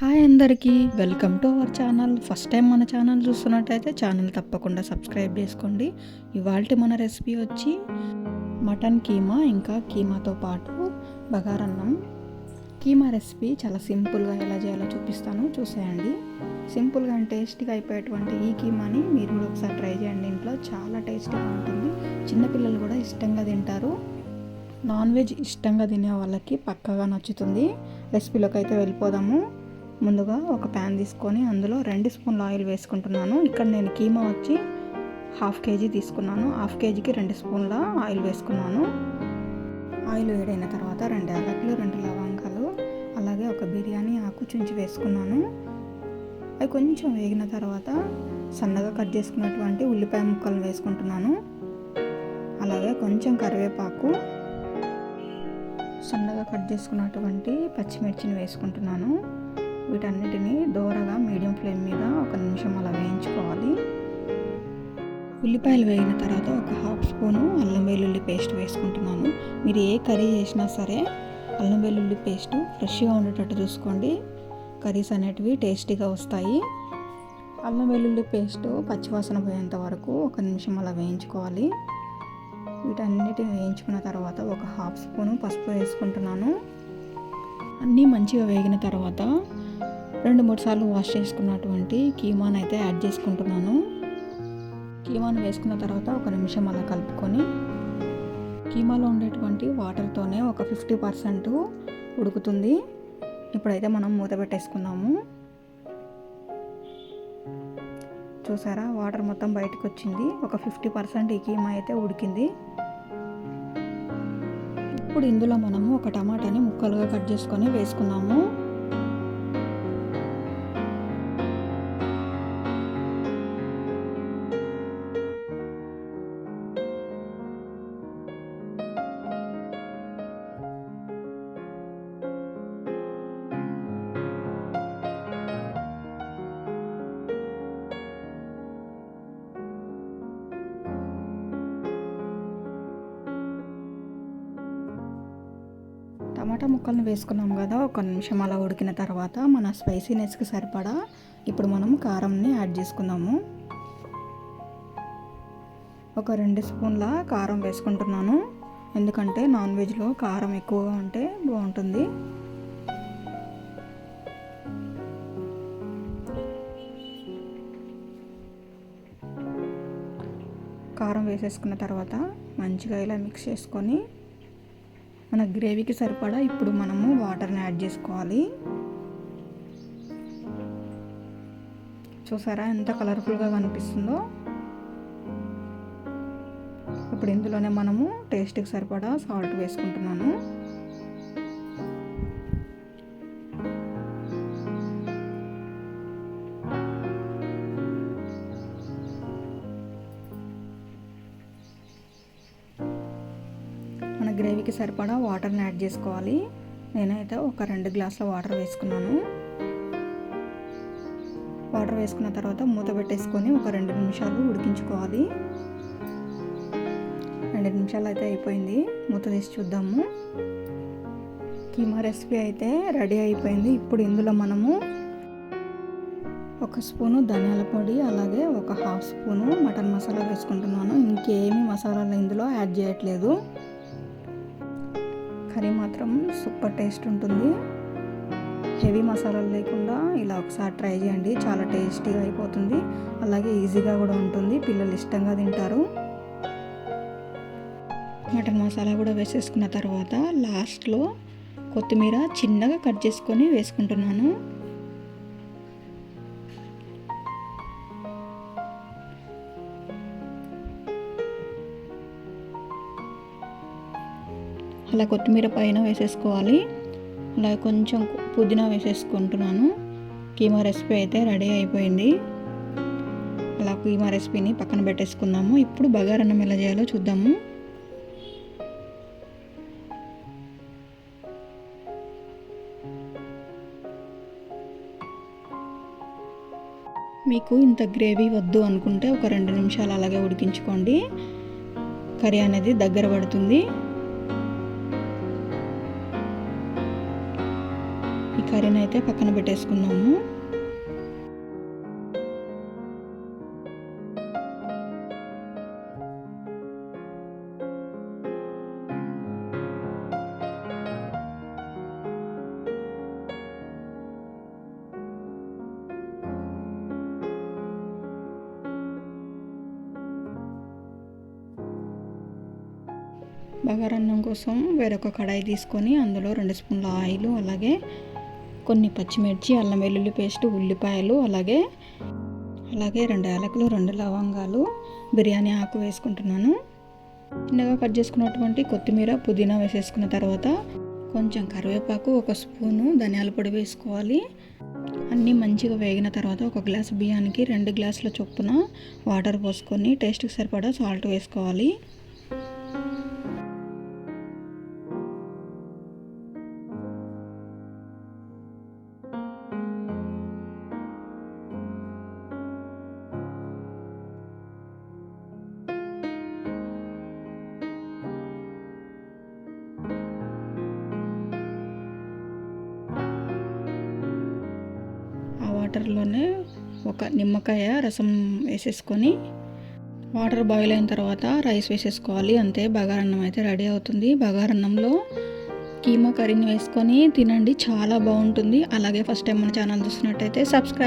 Hi అందరికీ welcome to our channel. First time మన channel చూస్తున్నట్టయితే ఛానల్ తప్పకుండా సబ్స్క్రైబ్ చేసుకోండి. ఇవాళ మన రెసిపీ వచ్చి మటన్ కీమా ఇంకా కీమాతో పాటు బగారన్నం. కీమా రెసిపీ చాలా సింపుల్గా ఎలా చేయాలో చూపిస్తాను. చూసేయండి. సింపుల్గా అండ్ టేస్టీగా అయిపోయేటువంటి ఈ కీమాని మీరు కూడా ఒకసారి ట్రై చేయండి ఇంట్లో. చాలా టేస్టీగా ఉంటుంది. చిన్నపిల్లలు కూడా ఇష్టంగా తింటారు. నాన్ వెజ్ ఇష్టంగా తినే వాళ్ళకి పక్కగా నచ్చుతుంది. రెసిపీలోకి అయితే వెళ్ళిపోదాము. ముందుగా ఒక ప్యాన్ తీసుకొని అందులో రెండు స్పూన్ల ఆయిల్ వేసుకుంటున్నాను. ఇక్కడ నేను కీమా వచ్చి హాఫ్ కేజీ తీసుకున్నాను. హాఫ్ కేజీకి రెండు స్పూన్ల ఆయిల్ వేసుకున్నాను. ఆయిల్ వేడైన తర్వాత రెండు యాలకులు రెండు లవంగాలు అలాగే ఒక బిర్యానీ ఆకు చుంచి వేసుకున్నాను. అవి కొంచెం వేగిన తర్వాత సన్నగా కట్ చేసుకున్నటువంటి ఉల్లిపాయ ముక్కలు వేసుకుంటున్నాను. అలాగే కొంచెం కరివేపాకు సన్నగా కట్ చేసుకున్నటువంటి పచ్చిమిర్చిని వేసుకుంటున్నాను. వీటన్నిటిని దోరగా మీడియం ఫ్లేమ్ మీద ఒక నిమిషం అలా వేయించుకోవాలి. ఉల్లిపాయలు వేగిన తర్వాత ఒక హాఫ్ స్పూను అల్లం వెల్లుల్లి పేస్ట్ వేసుకుంటున్నాను. మీరు ఏ కర్రీ చేసినా సరే అల్లం వెల్లుల్లి పేస్ట్ ఫ్రెష్గా ఉండేటట్టు చూసుకోండి. కర్రీస్ అనేటివి టేస్టీగా వస్తాయి. అల్లం వెల్లుల్లి పేస్ట్ పచ్చివాసన పోయేంత వరకు ఒక నిమిషం అలా వేయించుకోవాలి. వీటన్నిటిని వేయించుకున్న తర్వాత ఒక హాఫ్ స్పూను పసుపు వేసుకుంటున్నాను. అన్నీ మంచిగా వేగిన తర్వాత రెండు మూడు సార్లు వాష్ చేసుకున్నటువంటి కీమాను అయితే యాడ్ చేసుకుంటున్నాను. కీమాను వేసుకున్న తర్వాత ఒక నిమిషం అలా కలుపుకొని కీమాలో ఉండేటువంటి వాటర్తోనే ఒక ఫిఫ్టీ పర్సెంట్ ఉడుకుతుంది. ఇప్పుడైతే మనం మూత పెట్టేసుకున్నాము చూసారా? వాటర్ మొత్తం బయటకు వచ్చింది. ఒక ఫిఫ్టీ పర్సెంట్ ఈ కీమా అయితే ఉడికింది. ఇప్పుడు ఇందులో మనము ఒక టమాటాని ముక్కలుగా కట్ చేసుకొని వేసుకున్నాము. టమాటా ముక్కలను వేసుకున్నాం కదా ఒక నిమిషం అలా ఉడికిన తర్వాత మన స్పైసీనెస్కి సరిపడా ఇప్పుడు మనం కారంని యాడ్ చేసుకుందాము. ఒక రెండు స్పూన్ల కారం వేసుకుంటున్నాను. ఎందుకంటే నాన్ వెజ్లో కారం ఎక్కువగా ఉంటే బాగుంటుంది. కారం వేసేసుకున్న తర్వాత మంచిగా ఇలా మిక్స్ చేసుకొని మన గ్రేవీకి సరిపడా ఇప్పుడు మనము వాటర్ని యాడ్ చేసుకోవాలి. చూసారా ఎంత కలర్ఫుల్గా కనిపిస్తుందో? ఇప్పుడు ఇందులోనే మనము టేస్ట్కి సరిపడా సాల్ట్ వేసుకుంటున్నాను. గ్రేవీకి సరిపడా వాటర్ని యాడ్ చేసుకోవాలి. నేనైతే ఒక రెండు గ్లాసుల వాటర్ వేసుకున్నాను. వాటర్ వేసుకున్న తర్వాత మూత పెట్టేసుకొని ఒక రెండు నిమిషాలు ఉడికించుకోవాలి. రెండు నిమిషాలు అయితే అయిపోయింది. మూత తీసి చూద్దాము. కీమా రెసిపీ అయితే రెడీ అయిపోయింది. ఇప్పుడు ఇందులో మనము ఒక స్పూను ధనియాల పొడి అలాగే ఒక హాఫ్ స్పూను మటన్ మసాలా వేసుకుంటున్నాను. ఇంకేమి మసాలాలు ఇందులో యాడ్ చేయట్లేదు. కర్రీ మాత్రం సూపర్ టేస్ట్ ఉంటుంది. హెవీ మసాలాలు లేకుండా ఇలా ఒకసారి ట్రై చేయండి. చాలా టేస్టీగా అయిపోతుంది. అలాగే ఈజీగా కూడా ఉంటుంది. పిల్లలు ఇష్టంగా తింటారు. మటన్ మసాలా కూడా వేసేసుకున్న తర్వాత లాస్ట్లో కొత్తిమీర చిన్నగా కట్ చేసుకొని వేసుకుంటున్నాను. అలా కొత్తిమీర పైన వేసేసుకోవాలి. అలా కొంచెం పుదీనా వేసేసుకుంటున్నాను. కీమా రెసిపీ అయితే రెడీ అయిపోయింది. అలా కీమా రెసిపీని పక్కన పెట్టేసుకుందాము. ఇప్పుడు బగారన్నం ఎలా చేయాలో చూద్దాము. మీకు ఇంత గ్రేవీ వద్దు అనుకుంటే ఒక రెండు నిమిషాలు అలాగే ఉడికించుకోండి. కర్రీ అనేది దగ్గర పడుతుంది. కర్రీని అయితే పక్కన పెట్టేసుకున్నాము. బగారన్నం కోసం వేరొక కడాయి తీసుకొని అందులో రెండు స్పూన్ల ఆయిల్ అలాగే కొన్ని పచ్చిమిర్చి అల్లం వెల్లుల్లి పేస్ట్ ఉల్లిపాయలు అలాగే అలాగే రెండు యాలకులు రెండు లవంగాలు బిర్యానీ ఆకు వేసుకుంటున్నాను. చిన్నగా కట్ చేసుకున్నటువంటి కొత్తిమీర పుదీనా వేసేసుకున్న తర్వాత కొంచెం కరివేపాకు ఒక స్పూను ధనియాల పొడి వేసుకోవాలి. అన్నీ మంచిగా వేగిన తర్వాత ఒక గ్లాస్ బియ్యానికి రెండు గ్లాసుల చొప్పున వాటర్ పోసుకొని టేస్ట్కి సరిపడా సాల్ట్ వేసుకోవాలి. వాటర్లోనే ఒక నిమ్మకాయ రసం వేసేసుకొని వాటర్ బాయిల్ అయిన తర్వాత రైస్ వేసేసుకోవాలి. అంతే బగారన్నం అయితే రెడీ అవుతుంది. బగారన్నంలో కీమా కర్రీని వేసుకొని తినండి. చాలా బాగుంటుంది. అలాగే ఫస్ట్ టైం మన ఛానల్ చూసినట్టయితే సబ్స్క్రైబ్